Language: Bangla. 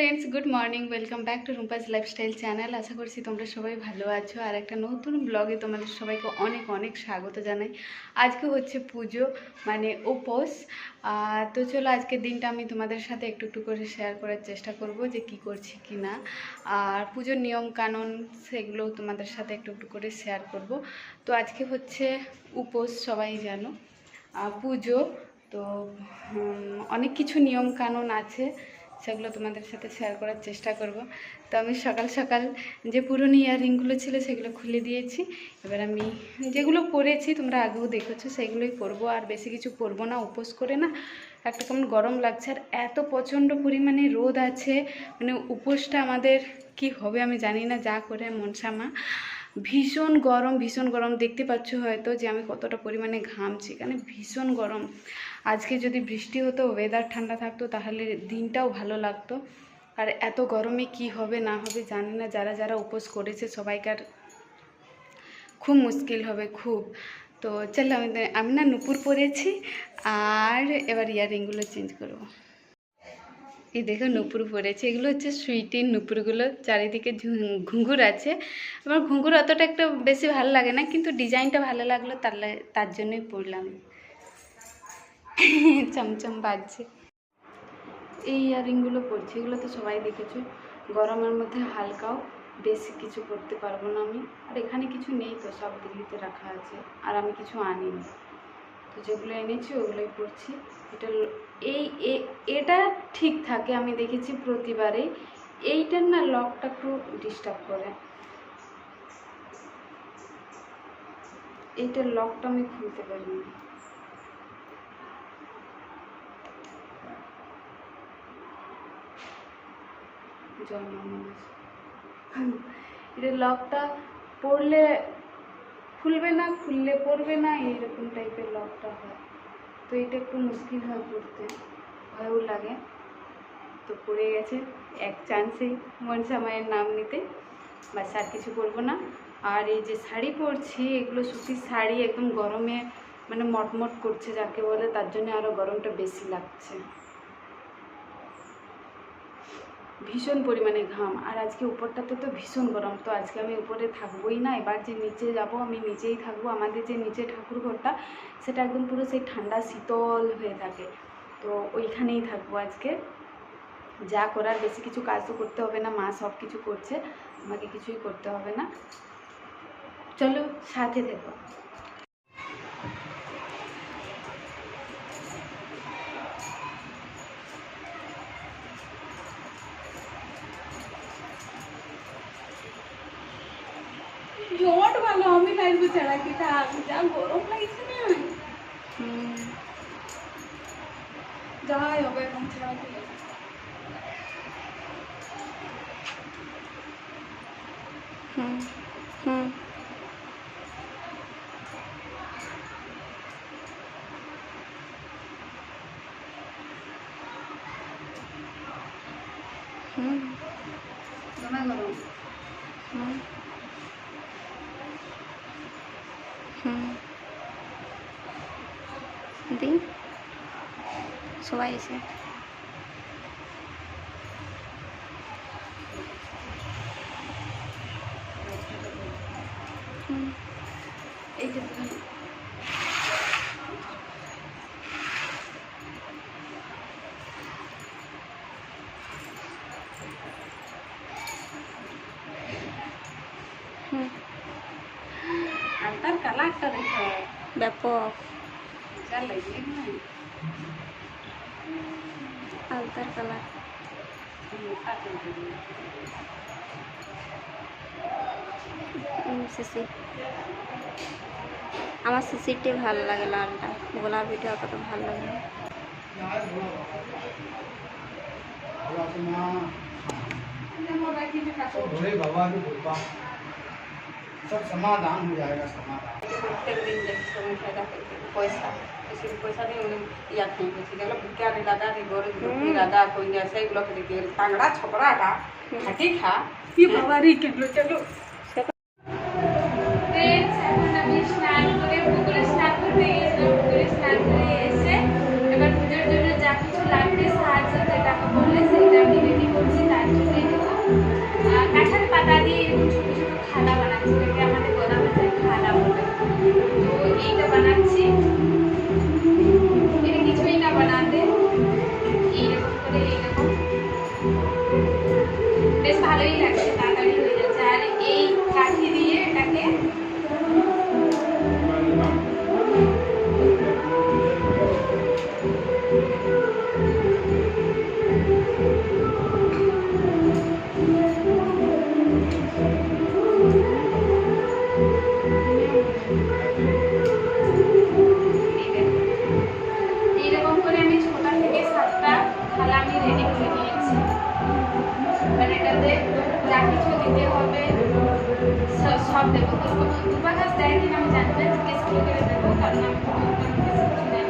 Friends good morning welcome back to Rumpas lifestyle channel আশা করছি তোমরা সবাই ভালো আছো। আর একটা নতুন ব্লগে তোমাদের সবাইকে অনেক অনেক স্বাগত জানাই। আজকে হচ্ছে পুজো মানে উপোস। তো চলো আজকের দিনটা আমি তোমাদের সাথে একটু একটু করে শেয়ার করার চেষ্টা করব যে কি করছি কি না। আর পুজোর নিয়ম কানুন সেগুলো তোমাদের সাথে একটু একটু করে শেয়ার করব। তো আজকে হচ্ছে উপোস, সবাই জানো। পুজো, তো অনেক কিছু নিয়ম কানুন আছে। সেগুলো তোমাদের সাথে শেয়ার করার চেষ্টা করব। তো আমি সকাল সকাল যে পুরনো ইয়াররিংগুলো ছিল সেগুলো খুলে দিয়েছি। এবার আমি যেগুলো পরেছি, তোমরা আগেও দেখেছ, সেগুলোই পরবো। আর বেশি কিছু পরবো না, উপোস করে না। একটা কেমন গরম লাগছে। আর এত প্রচণ্ড পরিমাণে রোদ আছে। মানে উপোসটা আমাদের কি হবে আমি জানি না, যা করে মনসামা। ভীষণ গরম ভীষণ গরম। দেখতে পাচ্ছ হয়তো যে আমি কতটা পরিমাণে ঘামছি। এখানে ভীষণ গরম। আজকে যদি বৃষ্টি হতো ওয়েদার ঠান্ডা থাকতো, তাহলে দিনটাও ভালো লাগতো। আর এত গরমে কি হবে, না হবে জানি না। যারা যারা উপোস করেছে, সবাইকার খুব মুশকিল হবে, খুব। তো চলো, আমি আমি না নুপুর পরেছি, আর এবার ইয়াররিংগুলো চেঞ্জ করব। এই দেখো নুপুর পরেছে এগুলো হচ্ছে সুইটির নুপুরগুলো, চারিদিকে ঘুঙুর আছে। আমার ঘুঙুর অতটা একটা বেশি ভালো লাগে না, কিন্তু ডিজাইনটা ভালো লাগল তার তার জন্যই পরলাম চমচম বাজছে। এই ইয়াররিংগুলো পরছি এগুলো তো সবাই দেখেছ। গরমের মধ্যে হালকাও, বেশি কিছু করতে পারব না আমি। আর এখানে কিছু নেই তো, সব দিল্লিতে রাখা আছে। আর আমি কিছু আনিনি। তো যেগুলো এনেছি ওগুলোই পরছি এটা এই এটা ঠিক থাকে, আমি দেখেছি প্রতিবারেই। এইটার না লকটা একটু ডিস্টার্ব করে। এইটার লকটা আমি খুলতে নামানো আছে। এটা লকটা পড়লে খুলবে না, খুললে পড়বে না, এইরকম টাইপের লকটা হয়। তো এটা একটু মুশকিল হয় পড়তে, ভয়ও লাগে। তো পড়ে গেছে, এক চান্সেই মনসা মায়ের নাম নিতে। বাস আর কিছু করব না। আর এই যে শাড়ি পরছি, এগুলো সুতির শাড়ি, একদম গরমে মানে মটমট করছে, যাকে বলে, তার জন্য আরও গরমটা বেশি লাগছে। ভীষণ পরিমাণে ঘাম। আর আজকে উপরটাতে তো ভীষণ গরম। তো আজকে আমি উপরে থাকবোই না। এবার যে নিচে যাব, আমি নিচেই থাকব। আমাদের যে নিচে ঠাকুর ঘরটা সেটা একদম পুরো সেই ঠান্ডা শীতল হয়ে থাকে। তো ওইখানেই থাকব আজকে। যা করার, বেশি কিছু কাজ তো করতে হবে না। মা সব কিছু করছে। আমাকে কিছুই করতে হবে না। চলো, সাথে দেখো জট ভালো আমি লাগবে ছাড়া কি থাক যা গরম লাগছে না যাই হবে এখন ছাড়া কি হুম হুম হুম দমে গরম হুম হুম দি সবাই এসে হুম এইটা তুমি হুম আর তার কালারটা দেখো ব্যাপক যা লাগবে না আলতার কালার সিসি আমার সিসিটি ভালো লাগে লালটা গোলাপিটা অতটা ভালো লাগে না। भोले बाबा की कृपा सब समाधान हो जाएगा समाधान। প্রত্যেক দিন দেখি সমস্যাটা পয়সা বেশি পয়সা দিয়ে ইয়াদ নিয়ে গেছি গেল ভিকারি দাদা রে গরিব লোকি দাদা কইয়া সেইগুলোকে দেখি পাংড়া ছোকরাটা খাটি খা কি বাবা রে কেন চলো স্নান করে পুকুরে স্নান করবে পুকুরে স্নান করে এসে এবার পুজোর জন্য যা কিছু লাগবে সাহায্য টাকা বললে সেটা আমি রেডি করছি তার জন্য কাঁঠাল পাতা দিয়ে সব দেবো করবো উপহাস দেয় কিনা আমি জানি না জিজ্ঞেস কী করে দেবো কারণ আমি